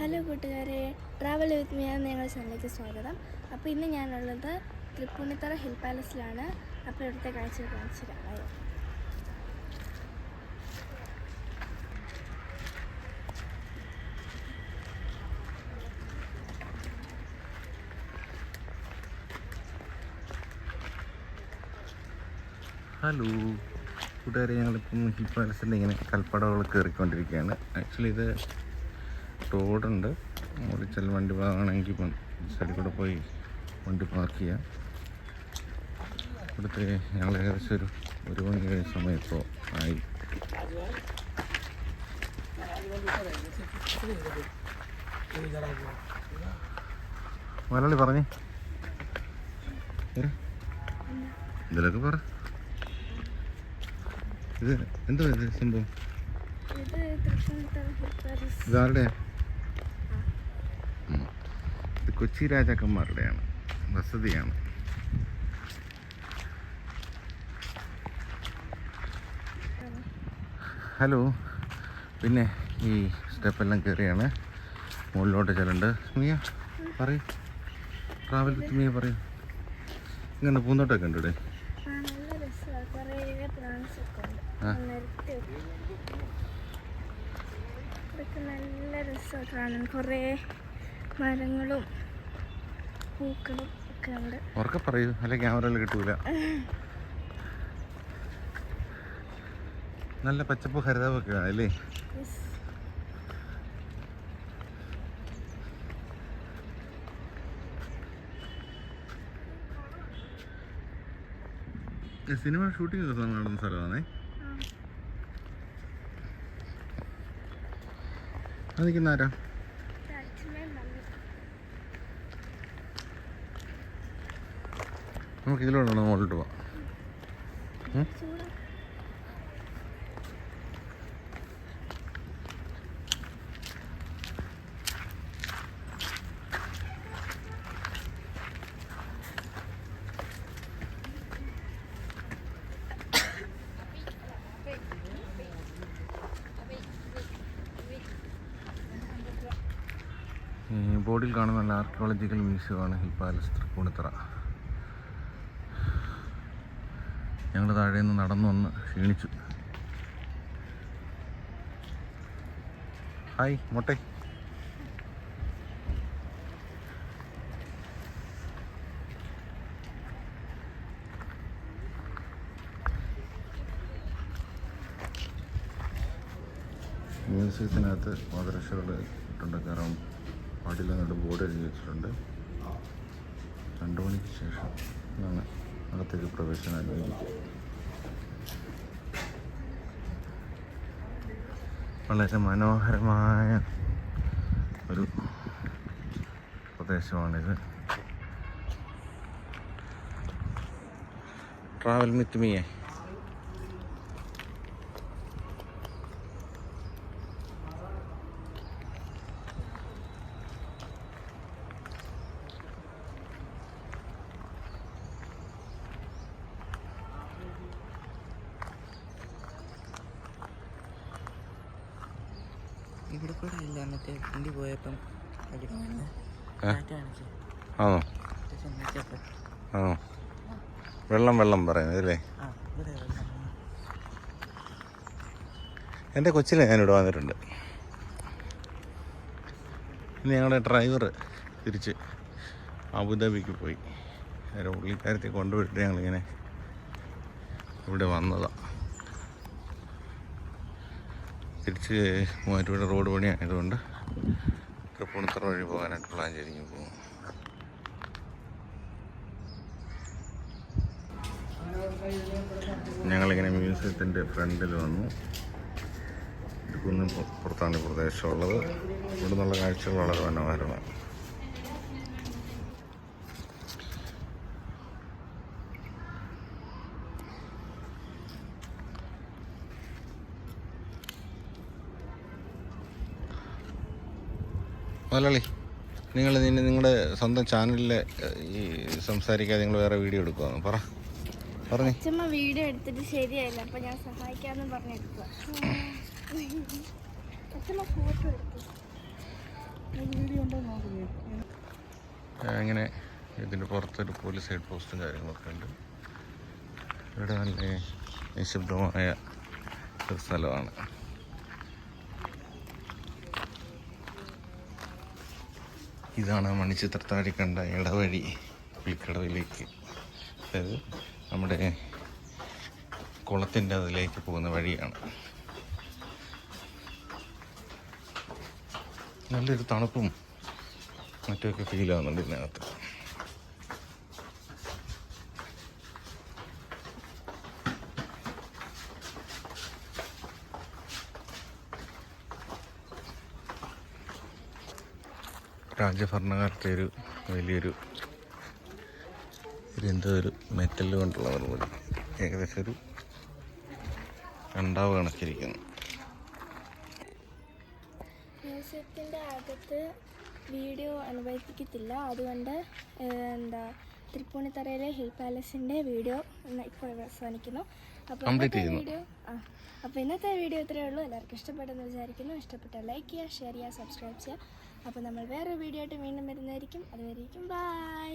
Hello കൂട്ടുകാരെ travel with me എന്ന ചാനലിലേക്ക് സ്വാഗതം. അപ്പോൾ ഇന്ന് ഞാനുള്ളത് തൃപ്പൂണിത്തറ ഹിൽ പാലസിലാണ് അപ്പോൾ ഇവിടുത്തെ കാഴ്ച കാണിച്ചു തരാം. ഹലോ കൂട്ടുകാരെ ഞങ്ങളിപ്പം ഹിൽ പാലസിന്റെ ഇങ്ങനെ കൽപ്പടകൾ കയറിക്കൊണ്ടിരിക്കുകയാണ്. ആക്ച്വലി ഇത് റോഡുണ്ട്. ചില വണ്ടി വാങ്ങണമെങ്കിൽ സൈഡിൽ കൂടെ പോയി വണ്ടി പാർക്ക് ചെയ്യാം. ഇവിടുത്തെ ഞങ്ങൾ ഏകദേശം ഒരു ഒരു മണി കഴിഞ്ഞ സമയത്തോ ആയി. മലയാളി പറഞ്ഞേ? ഇതിലൊക്കെ പറ. ഇത് എന്തോ ഇത് സംഭവം ഇത് തൃപ്പൂണിത്തറ ഹിൽ പാലസ് ഇതാരുടെ ഇത് കൊച്ചി രാജാക്കന്മാരുടെയാണ്. വസതിയാണ്. ഹലോ. പിന്നെ ഈ സ്റ്റെപ്പെല്ലാം കയറിയാണ് മുകളിലോട്ട് ചെല്ലുണ്ട്. മിയ പറയൂ. ട്രാവൽ വിത്ത് മിയ പറയൂ. ഇങ്ങനെ പൂന്തോട്ടമൊക്കെ ഉണ്ട് ഇവിടെ? നല്ല രസമാണ് കുറേ കാണാൻ. മരങ്ങളും ഉറക്കെ പറയൂ അല്ലെ ക്യാമറയിൽ കിട്ടൂല. നല്ല പച്ചപ്പ് ഹരിതാവൊക്കെ അല്ലേ? സിനിമ ഷൂട്ടിംഗ് ഒക്കെ നടന്ന സ്ഥലമാണേ. അതിക്കുന്നാരാ അത് നിൽക്കുന്ന ആരാ? നമുക്ക് ഇതിലൂടെ മുകളിലോട്ട് പോവാം. ബോർഡിൽ കാണുന്ന ആർക്കിയോളജിക്കൽ മ്യൂസിയമാണ് ഹിൽ പാലസ് തൃപ്പൂണിത്തറ. ഞങ്ങൾ താഴെ നിന്ന് നടന്നു വന്ന് ക്ഷീണിച്ചു. ഹായ് മൊട്ടെ മ്യൂസിയത്തിനകത്ത് മദരസകൾ ഇട്ടുണ്ട്. കാരണം പാടില്ല എന്നിട്ട് ബോർഡ് എഴുതി വെച്ചിട്ടുണ്ട്. രണ്ട് മണിക്ക് ശേഷം ആണ് അകത്തേക്ക് പ്രവേശനം അനുവദിക്കും വളരെ മനോഹരമായ ഒരു പ്രദേശമാണിത്. ട്രാവൽ മിത്ത് മിയെ ഇവിടെ കൂടെ ഇല്ല മറ്റേ വണ്ടി പോയപ്പം ഒരു ഏ? ആണോ? ആണോ? വെള്ളം വെള്ളം പറയുന്നത് അല്ലേ? എന്റെ ഇവിടെ ഞാൻ എന്റെ കൊച്ചിലെ ഞാനിവിടെ വന്നിട്ടുണ്ട്. ഇനി ഞങ്ങളുടെ ഡ്രൈവർ തിരിച്ച് അബുദാബിക്ക് പോയി. നേരെ പുള്ളിക്കാരത്തെ കൊണ്ടുപോയിട്ട് ഞങ്ങളിങ്ങനെ ഇവിടെ വന്നതാണ് തിരിച്ച് മൂവാറ്റുപുഴ റോഡ് പണിയായതുകൊണ്ട് തൃപ്പൂണിത്തറ വഴി പോകാനായിട്ട് പ്ലാൻ ചെയ്തിരിക്കും പോകും ഞങ്ങളിങ്ങനെ മ്യൂസിയത്തിന്റെ ഫ്രണ്ടിൽ വന്നു. പു- പുറത്താണ് പ്രദേശമുള്ളത് ഇവിടെ നിന്നുള്ള കാഴ്ചകൾ വളരെ മനോഹരമാണ്. മലയാളി നിങ്ങൾ നിന്നെ നിങ്ങളുടെ സ്വന്തം ചാനലിൽ ഈ സംസാരിക്കാതെ നിങ്ങൾ വേറെ വീഡിയോ എടുക്കുവാന്ന്? പറ. പറഞ്ഞു. അച്ഛമ്മ വീഡിയോ എടുത്തിട്ട് ശരിയായില്ല അപ്പൊ ഞാൻ സഹായിക്കാന്ന് പറഞ്ഞെടുക്കുക അച്ഛമ്മ ഫോട്ടോ എടുത്തു അങ്ങനെ ഇതിന്റെ പുറത്തൊരു പോലീസ് ഹെഡ് പോസ്റ്റും കാര്യങ്ങളൊക്കെ ഉണ്ട്. ഇവിടെ നല്ല നിശബ്ദമായ ഒരു സ്ഥലമാണ്. ഇതാണ് മണിച്ചിത്രത്താഴി കണ്ട ഇടവഴി പുലിക്കടവിലേക്ക് അതായത് നമ്മുടെ കുളത്തിന്റെ അതിലേക്ക് പോകുന്ന വഴിയാണ്. നല്ലൊരു തണുപ്പും മറ്റുമൊക്കെ ഫീൽ ആവുന്നുണ്ട് ഇതിനകത്ത്. രാജഭരണകാലത്തെ ഒരു വലിയൊരു എന്തോ ഒരു മെറ്റൽ കൊണ്ടുള്ള പോലെ. ഏകദേശം ഒരു രണ്ടാവ് കണക്കിരിക്കുന്നു. മ്യൂസിയത്തിന്റെ അകത്ത് വീഡിയോ അനുവദിക്കത്തില്ല. അതുകൊണ്ട് എന്താ തൃപ്പൂണിത്തറയിലെ ഹിൽ പാലസിന്റെ വീഡിയോ ഇപ്പോൾ അവസാനിക്കുന്നു. അപ്പോൾ. വീഡിയോ ആ അപ്പോൾ ഇന്നത്തെ വീഡിയോ ഇത്രയേ ഉള്ളൂ. എല്ലാവർക്കും ഇഷ്ടപ്പെട്ടെന്ന് വിചാരിക്കുന്നു. ഇഷ്ടപ്പെട്ട ലൈക്ക് ചെയ്യുക ഷെയർ ചെയ്യുക സബ്സ്ക്രൈബ് ചെയ്യുക. അപ്പോൾ നമ്മൾ വേറെ വീഡിയോ ആയിട്ട് വീണ്ടും വരുന്നതായിരിക്കും. അതുവരെയും ബൈ